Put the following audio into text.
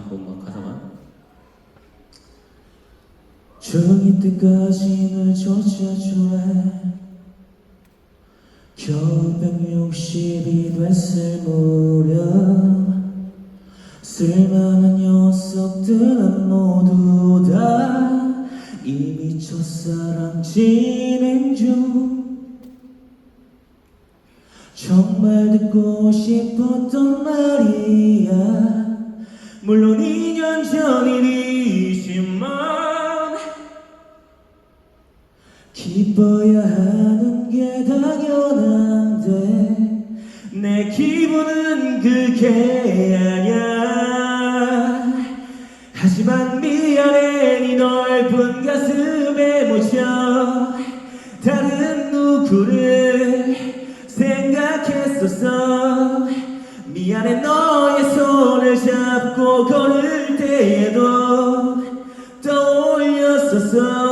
한 번만 가사만 종이 뜬까지 널 쫓아주래 겨우 160이 됐을 무렵 쓸만한 녀석들은 모두 다 이미 첫사랑 진행 중. 정말 듣고 싶었던 말 물론 2년 전 일이지만. 기뻐야 하는 게 당연한데 내 기분은 그게 아냐 하지만 미안해 네 넓은 가슴에 묻혀 다른 누구를 생각했었어. 미안해 너 잡고 걸을 때에도 떠올렸었어